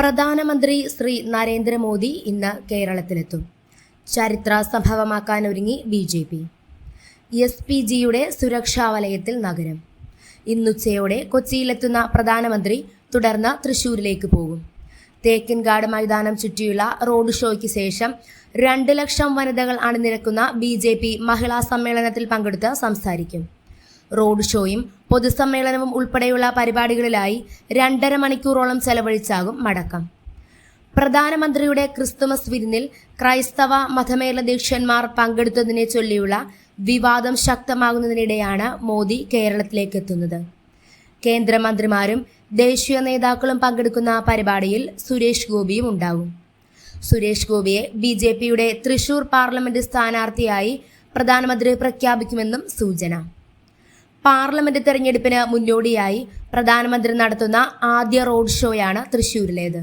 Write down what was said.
പ്രധാനമന്ത്രി ശ്രീ നരേന്ദ്രമോദി ഇന്ന് കേരളത്തിലെത്തും. ചരിത്ര സംഭവമാക്കാനൊരുങ്ങി B J P. S P ജിയുടെ സുരക്ഷാ വലയത്തിൽ നഗരം. ഇന്നുച്ചയോടെ കൊച്ചിയിലെത്തുന്ന പ്രധാനമന്ത്രി തുടർന്ന് തൃശൂരിലേക്ക് പോകും. തേക്കിൻകാട് മൈതാനം ചുറ്റിയുള്ള റോഡ് ഷോയ്ക്ക് ശേഷം രണ്ട് ലക്ഷം വനിതകൾ അണിനിരക്കുന്ന ബി ജെ പി മഹിളാ സമ്മേളനത്തിൽ പങ്കെടുത്ത് സംസാരിക്കും. റോഡ് ഷോയും പൊതുസമ്മേളനവും ഉൾപ്പെടെയുള്ള പരിപാടികളിലായി രണ്ടര മണിക്കൂറോളം ചെലവഴിച്ചാകും മടക്കം. പ്രധാനമന്ത്രിയുടെ ക്രിസ്തുമസ് വിരുന്നിൽ ക്രൈസ്തവ മതമേലധ്യക്ഷന്മാർ പങ്കെടുത്തതിനെ ചൊല്ലിയുള്ള വിവാദം ശക്തമാകുന്നതിനിടെയാണ് മോദി കേരളത്തിലേക്ക് എത്തുന്നത് കേന്ദ്രമന്ത്രിമാരും ദേശീയ നേതാക്കളും പങ്കെടുക്കുന്ന പരിപാടിയിൽ സുരേഷ് ഗോപിയും ഉണ്ടാകും. സുരേഷ് ഗോപിയെ ബി ജെ പിയുടെ തൃശൂർ പാർലമെന്റ് സ്ഥാനാർത്ഥിയായി പ്രധാനമന്ത്രി പ്രഖ്യാപിക്കുമെന്നും സൂചന. പാർലമെന്റ് തെരഞ്ഞെടുപ്പിന് മുന്നോടിയായി പ്രധാനമന്ത്രി നടത്തുന്ന ആദ്യ റോഡ് ഷോയാണ് തൃശൂരിലേത്